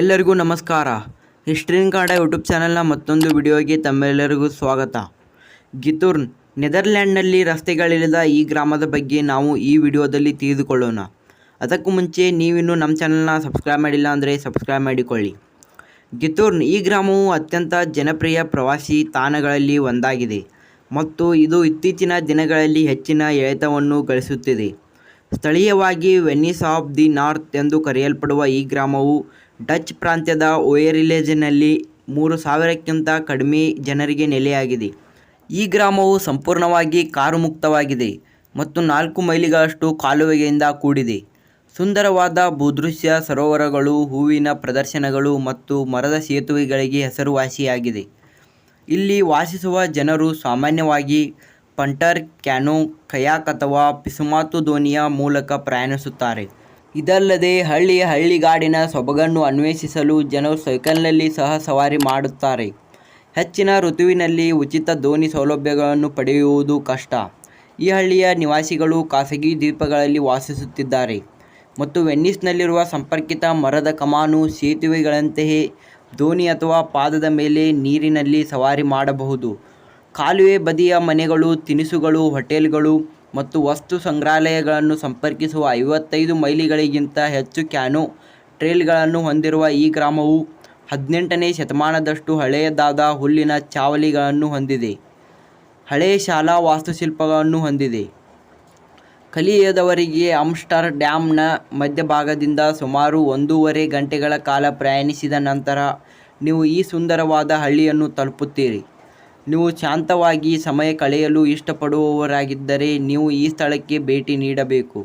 ಎಲ್ಲರಿಗೂ ನಮಸ್ಕಾರ. ಹಿಸ್ಟ್ರಿನ್ card YouTube ಚಾನಲ್ನ ಮತ್ತೊಂದು ವಿಡಿಯೋಗೆ ತಮ್ಮೆಲ್ಲರಿಗೂ ಸ್ವಾಗತ. ಗಿತುರ್ನ್ ನೆದರ್ಲ್ಯಾಂಡ್ನಲ್ಲಿ ರಸ್ತೆಗಳಿಲ್ಲದ ಈ ಗ್ರಾಮದ ಬಗ್ಗೆ ನಾವು ಈ ವಿಡಿಯೋದಲ್ಲಿ ತಿಳಿದುಕೊಳ್ಳೋಣ. ಅದಕ್ಕೂ ಮುಂಚೆ ನೀವಿನ್ನೂ ನಮ್ಮ ಚಾನಲ್ನ ಸಬ್ಸ್ಕ್ರೈಬ್ ಮಾಡಿಲ್ಲ ಅಂದರೆ ಸಬ್ಸ್ಕ್ರೈಬ್ ಮಾಡಿಕೊಳ್ಳಿ. ಗಿತುರ್ನ್ ಈ ಗ್ರಾಮವು ಅತ್ಯಂತ ಜನಪ್ರಿಯ ಪ್ರವಾಸಿ ತಾಣಗಳಲ್ಲಿ ಒಂದಾಗಿದೆ ಮತ್ತು ಇದು ಇತ್ತೀಚಿನ ದಿನಗಳಲ್ಲಿ ಹೆಚ್ಚಿನ ಎಳೆತವನ್ನು ಗಳಿಸುತ್ತಿದೆ. ಸ್ಥಳೀಯವಾಗಿ ವೆನ್ನಿಸ್ ಆಫ್ ದಿ ನಾರ್ತ್ ಎಂದು ಕರೆಯಲ್ಪಡುವ ಈ ಗ್ರಾಮವು ಡಚ್ ಪ್ರಾಂತ್ಯದ ಓಯರಿಲೇಜ್ನಲ್ಲಿ ಮೂರು ಸಾವಿರಕ್ಕಿಂತ ಕಡಿಮೆ ಜನರಿಗೆ ನೆಲೆಯಾಗಿದೆ. ಈ ಗ್ರಾಮವು ಸಂಪೂರ್ಣವಾಗಿ ಕಾರು ಮುಕ್ತವಾಗಿದೆ ಮತ್ತು ನಾಲ್ಕು ಮೈಲಿಗಳಷ್ಟು ಕಾಲುವೆಯಿಂದ ಕೂಡಿದೆ. ಸುಂದರವಾದ ಭೂದೃಶ್ಯ, ಸರೋವರಗಳು, ಹೂವಿನ ಪ್ರದರ್ಶನಗಳು ಮತ್ತು ಮರದ ಸೇತುವೆಗಳಿಗೆ ಹೆಸರುವಾಸಿಯಾಗಿದೆ. ಇಲ್ಲಿ ವಾಸಿಸುವ ಜನರು ಸಾಮಾನ್ಯವಾಗಿ ಪಂಟರ್, ಕ್ಯಾನೋ, ಕಯಾಕ್ ಅಥವಾ ಪಿಸುಮಾತು ದೋಣಿಯ ಮೂಲಕ ಪ್ರಯಾಣಿಸುತ್ತಾರೆ. ಇದಲ್ಲದೆ ಹಳ್ಳಿಯ ಹಳ್ಳಿಗಾಡಿನ ಸೊಬಗನ್ನು ಅನ್ವೇಷಿಸಲು ಜನರು ಸೈಕಲ್ನಲ್ಲಿ ಸಹ ಸವಾರಿ ಮಾಡುತ್ತಾರೆ. ಹೆಚ್ಚಿನ ಋತುವಿನಲ್ಲಿ ಉಚಿತ ದೋಣಿ ಸೌಲಭ್ಯಗಳನ್ನು ಪಡೆಯುವುದು ಕಷ್ಟ. ಈ ಹಳ್ಳಿಯ ನಿವಾಸಿಗಳು ಖಾಸಗಿ ದ್ವೀಪಗಳಲ್ಲಿ ವಾಸಿಸುತ್ತಿದ್ದಾರೆ. ಮತ್ತು ವೆನ್ನಿಸ್ನಲ್ಲಿರುವ ಸಂಪರ್ಕಿತ ಮರದ ಕಮಾನು, ಸೇತುವೆಗಳಂತೆಯೇ ದೋಣಿ ಅಥವಾ ಪಾದದ ಮೇಲೆ ನೀರಿನಲ್ಲಿ ಸವಾರಿ ಮಾಡಬಹುದು. ಕಾಲುವೆ ಬದಿಯ ಮನೆಗಳು, ತಿನಿಸುಗಳು, ಹೋಟೆಲ್ಗಳು ಮತ್ತು ವಸ್ತು ಸಂಗ್ರಹಾಲಯಗಳನ್ನು ಸಂಪರ್ಕಿಸುವ ಐವತ್ತೈದು ಮೈಲಿಗಳಿಗಿಂತ ಹೆಚ್ಚು ಕ್ಯಾನೋ ಟ್ರೇಲ್ಗಳನ್ನು ಹೊಂದಿರುವ ಈ ಗ್ರಾಮವು ಹದಿನೆಂಟನೇ ಶತಮಾನದಷ್ಟು ಹಳೆಯದಾದ ಹುಲ್ಲಿನ ಚಾವಲಿಗಳನ್ನು ಹೊಂದಿದೆ. ಹಳೆಯ ಶಾಲಾ ವಾಸ್ತುಶಿಲ್ಪಗಳನ್ನು ಹೊಂದಿದೆ. ಕಲಿಯದವರಿಗೆ ಆಮ್ಸ್ಟರ್ ಡ್ಯಾಮ್ನ ಮಧ್ಯಭಾಗದಿಂದ ಸುಮಾರು ಒಂದೂವರೆ ಗಂಟೆಗಳ ಕಾಲ ಪ್ರಯಾಣಿಸಿದ ನಂತರ ನೀವು ಈ ಸುಂದರವಾದ ಹಳ್ಳಿಯನ್ನು ತಲುಪುತ್ತೀರಿ. ನೀವು ಶಾಂತವಾಗಿ ಸಮಯ ಕಳೆಯಲು ಇಷ್ಟಪಡುವವರಾಗಿದ್ದರೆ ನೀವು ಈ ಸ್ಥಳಕ್ಕೆ ಭೇಟಿ ನೀಡಬೇಕು.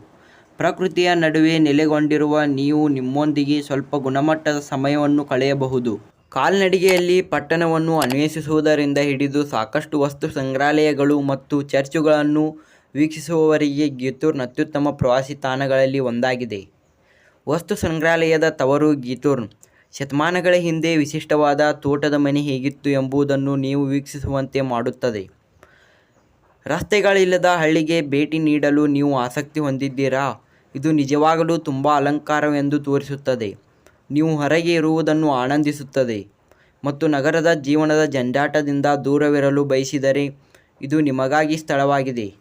ಪ್ರಕೃತಿಯ ನಡುವೆ ನೆಲೆಗೊಂಡಿರುವ ನೀವು ನಿಮ್ಮೊಂದಿಗೆ ಸ್ವಲ್ಪ ಗುಣಮಟ್ಟದ ಸಮಯವನ್ನು ಕಳೆಯಬಹುದು. ಕಾಲ್ನಡಿಗೆಯಲ್ಲಿ ಪಟ್ಟಣವನ್ನು ಅನ್ವೇಷಿಸುವುದರಿಂದ ಹಿಡಿದು ಸಾಕಷ್ಟು ವಸ್ತು ಸಂಗ್ರಹಾಲಯಗಳು ಮತ್ತು ಚರ್ಚುಗಳನ್ನು ವೀಕ್ಷಿಸುವವರಿಗೆ ಗೀತೂರ್ನ ಅತ್ಯುತ್ತಮ ಪ್ರವಾಸಿ ತಾಣಗಳಲ್ಲಿ ಒಂದಾಗಿದೆ. ವಸ್ತು ಸಂಗ್ರಹಾಲಯದ ತವರು ಗಿತುರ್ನ್ ಶತಮಾನಗಳ ಹಿಂದೆ ವಿಶಿಷ್ಟವಾದ ತೋಟದ ಮನೆ ಹೇಗಿತ್ತು ಎಂಬುದನ್ನು ನೀವು ವೀಕ್ಷಿಸುವಂತೆ ಮಾಡುತ್ತದೆ. ರಸ್ತೆಗಳಿಲ್ಲದ ಹಳ್ಳಿಗೆ ಭೇಟಿ ನೀಡಲು ನೀವು ಆಸಕ್ತಿ ಹೊಂದಿದ್ದೀರಾ? ಇದು ನಿಜವಾಗಲೂ ತುಂಬ ಅಲಂಕಾರವೆಂದು ತೋರಿಸುತ್ತದೆ. ನೀವು ಹೊರಗೆ ಇರುವುದನ್ನು ಆನಂದಿಸುತ್ತದೆ. ಮತ್ತು ನಗರದ ಜೀವನದ ಜಂಜಾಟದಿಂದ ದೂರವಿರಲು ಬಯಸಿದರೆ ಇದು ನಿಮಗಾಗಿ ಸ್ಥಳವಾಗಿದೆ.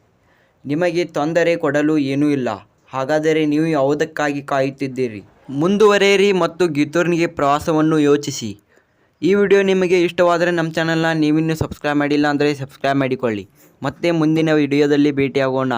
ನಿಮಗೆ ತೊಂದರೆ ಕೊಡಲು ಏನೂ ಇಲ್ಲ. ಹಾಗಾದರೆ ನೀವು ಯಾವುದಕ್ಕಾಗಿ ಕಾಯುತ್ತಿದ್ದೀರಿ? ಮುಂದುವರಿಯಿರಿ ಮತ್ತು ಗೀತೂರಿನಿಗೆ ಪ್ರವಾಸವನ್ನು ಯೋಚಿಸಿ. ಈ ವಿಡಿಯೋ ನಿಮಗೆ ಇಷ್ಟವಾದರೆ ನಮ್ಮ ಚಾನಲ್ನ ನೀವಿನ್ನೂ ಸಬ್ಸ್ಕ್ರೈಬ್ ಮಾಡಿಲ್ಲ ಅಂದರೆ ಸಬ್ಸ್ಕ್ರೈಬ್ ಮಾಡಿಕೊಳ್ಳಿ. ಮತ್ತೆ ಮುಂದಿನ ವಿಡಿಯೋದಲ್ಲಿ ಭೇಟಿಯಾಗೋಣ.